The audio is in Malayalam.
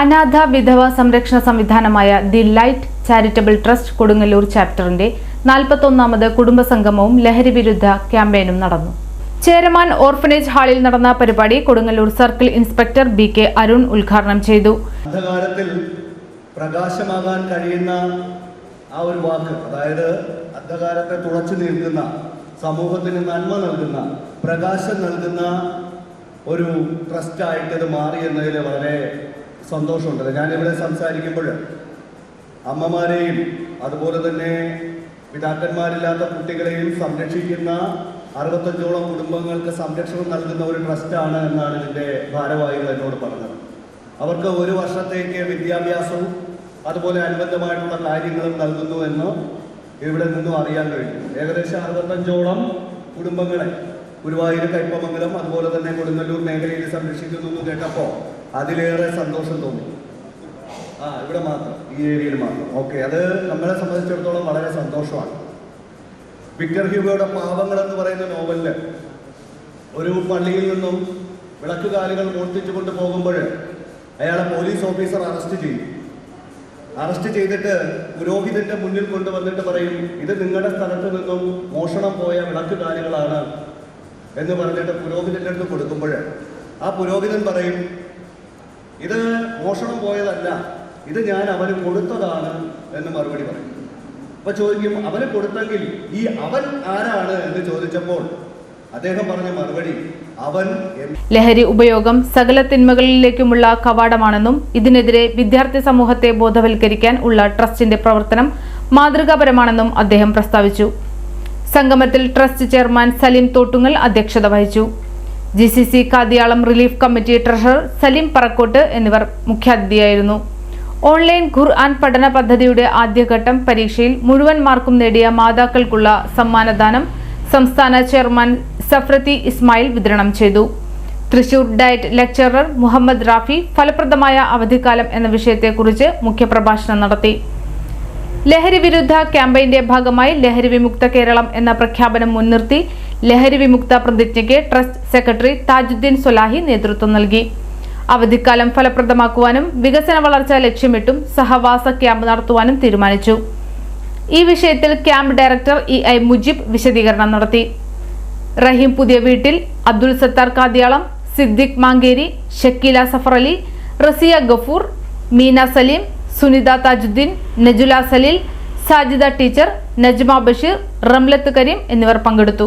അനാഥ വിധവ സംരക്ഷണ സംവിധാനമായ the light charitable trust Kodungallur ചാപ്റ്ററിന്റെ നാൽപ്പത്തൊന്നാമത് കുടുംബസംഗമവും ലഹരി വിരുദ്ധ ക്യാമ്പയിനും നടന്നു. ചേരമാൻ ഓർഫനേജ് ഹാളിൽ നടന്ന പരിപാടി Kodungallur circle inspector B K Arun ഉദ്ഘാടനം ചെയ്തു. അന്ധകാരത്തിൽ പ്രകാശമാകാൻ കഴിയുന്ന ആ ഒരു വാക്ക് അതായത് അന്ധകാരത്തെ തുളച്ചു നീക്കുന്ന സമൂഹത്തിന് നന്മ നൽകുന്ന പ്രകാശം നൽകുന്ന ഒരു ട്രസ്റ്റായിട്ട് ഇത് മാറി എന്നതിൽ വളരെ സന്തോഷമുണ്ട് ഞാനിവിടെ സംസാരിക്കുമ്പോൾ അമ്മമാരെയും അതുപോലെ തന്നെ പിതാക്കന്മാരില്ലാത്ത കുട്ടികളെയും സംരക്ഷിക്കുന്ന അറുപത്തഞ്ചോളം കുടുംബങ്ങൾക്ക് സംരക്ഷണം നൽകുന്ന ഒരു ട്രസ്റ്റാണ് എന്നാണ് ഇതിന്റെ ഭാരവാഹികൾ എന്നോട് പറഞ്ഞത്. അവർക്ക് ഒരു വർഷത്തേക്ക് വിദ്യാഭ്യാസവും അതുപോലെ അനുബന്ധമായിട്ടുള്ള കാര്യങ്ങളും നൽകുന്നു എന്ന് ഇവിടെ നിന്നും അറിയാൻ കഴിഞ്ഞു. ഏകദേശം അറുപത്തഞ്ചോളം കുടുംബങ്ങളെ ഗുരുവായൂർ കൈപ്പമംഗലം അതുപോലെ തന്നെ കൊടുങ്ങല്ലൂർ മേഖലയിൽ സംരക്ഷിക്കുന്നു എന്ന് കേട്ടപ്പോൾ അതിലേറെ സന്തോഷം തോന്നി. ആ ഇവിടെ മാത്രം ഈ ഏരിയയിൽ മാത്രം. ഓക്കെ അത് നമ്മളെ സംബന്ധിച്ചിടത്തോളം വളരെ സന്തോഷമാണ്. വിക്ടർ ഹ്യൂഗോയുടെ പാപങ്ങൾ എന്ന് പറയുന്ന നോവലിൽ ഒരു പള്ളിയിൽ നിന്നും വിളക്കുകാലുകൾ മോഷ്ടിച്ചു കൊണ്ട് പോകുമ്പോൾ അയാളെ പോലീസ് ഓഫീസർ അറസ്റ്റ് ചെയ്യും. അറസ്റ്റ് ചെയ്തിട്ട് പുരോഹിതന്റെ മുന്നിൽ കൊണ്ടുവന്നിട്ട് പറയും ഇത് നിങ്ങളുടെ സ്ഥലത്ത് നിന്നും മോഷണം പോയ വിളക്കുകാലുകളാണ് എന്ന് പറഞ്ഞിട്ട് പുരോഹിതന്റെ അടുത്ത് കൊടുക്കുമ്പോൾ ആ പുരോഹിതൻ പറയും ഇത് മോഷണം പോയതല്ല. ഇത് ഞാൻ അവന് കൊടുത്തതാണ് എന്ന് മറുപടി പറയും. അപ്പൊ ചോദിക്കും അവന് കൊടുത്തെങ്കിൽ ഈ അവൻ ആരാണ് എന്ന് ചോദിച്ചപ്പോൾ അദ്ദേഹം പറഞ്ഞ മറുപടി അവൻ ലഹരി ഉപയോഗം സകല തിന്മകളിലേക്കുമുള്ള കവാടമാണെന്നും ഇതിനെതിരെ വിദ്യാർത്ഥി സമൂഹത്തെ ബോധവൽക്കരിക്കാൻ ഉള്ള ട്രസ്റ്റിന്റെ പ്രവർത്തനം മാതൃകാപരമാണെന്നും അദ്ദേഹം പ്രസ്താവിച്ചു. സംഗമത്തിൽ ട്രസ്റ്റ് ചെയർമാൻ സലീം തോട്ടുങ്ങൽ അധ്യക്ഷത വഹിച്ചു. G C C Kathiyalam relief committee treasurer Salim Parakkot എന്നിവർ മുഖ്യാതിഥിയായിരുന്നു. ഓൺലൈൻ ഖുർആൻ പഠന പദ്ധതിയുടെ ആദ്യഘട്ടം പരീക്ഷയിൽ മുഴുവൻ മാർക്കും നേടിയ മാതാക്കൾക്കുള്ള സമ്മാനദാനം സംസ്ഥാന ചെയർമാൻ സഫ്രത്തി ഇസ്മായിൽ വിതരണം ചെയ്തു. തൃശൂർ ഡയറ്റ് ലെക്ചറർ മുഹമ്മദ് റാഫി ഫലപ്രദമായ അവധിക്കാലം എന്ന വിഷയത്തെക്കുറിച്ച് മുഖ്യപ്രഭാഷണം നടത്തി. ലഹരി വിരുദ്ധ ക്യാമ്പയിന്റെ ഭാഗമായി ലഹരി വിമുക്ത കേരളം എന്ന പ്രഖ്യാപനം മുൻനിർത്തി ലഹരി വിമുക്ത പ്രതിജ്ഞയ്ക്ക് ട്രസ്റ്റ് സെക്രട്ടറി താജുദ്ദീൻ സൊലാഹി നേതൃത്വം നൽകി. അവധിക്കാലം ഫലപ്രദമാക്കുവാനും വികസന വളർച്ച ലക്ഷ്യമിട്ടും സഹവാസ ക്യാമ്പ് നടത്തുവാനും തീരുമാനിച്ചു. ഈ വിഷയത്തിൽ camp director E I Mujeeb വിശദീകരണം നടത്തി. റഹീം പുതിയ വീട്ടിൽ അബ്ദുൽ സത്താർ കാദിയാളം സിദ്ദിഖ് മാങ്കേരി ഷക്കീല സഫർ അലി റസിയ ഗഫൂർ മീന സലീം സുനിത താജുദ്ദീൻ നജുല സലീൽ സാജിദ ടീച്ചർ നജ്മ ബഷീർ റംലത്ത് കരീം എന്നിവർ പങ്കെടുത്തു.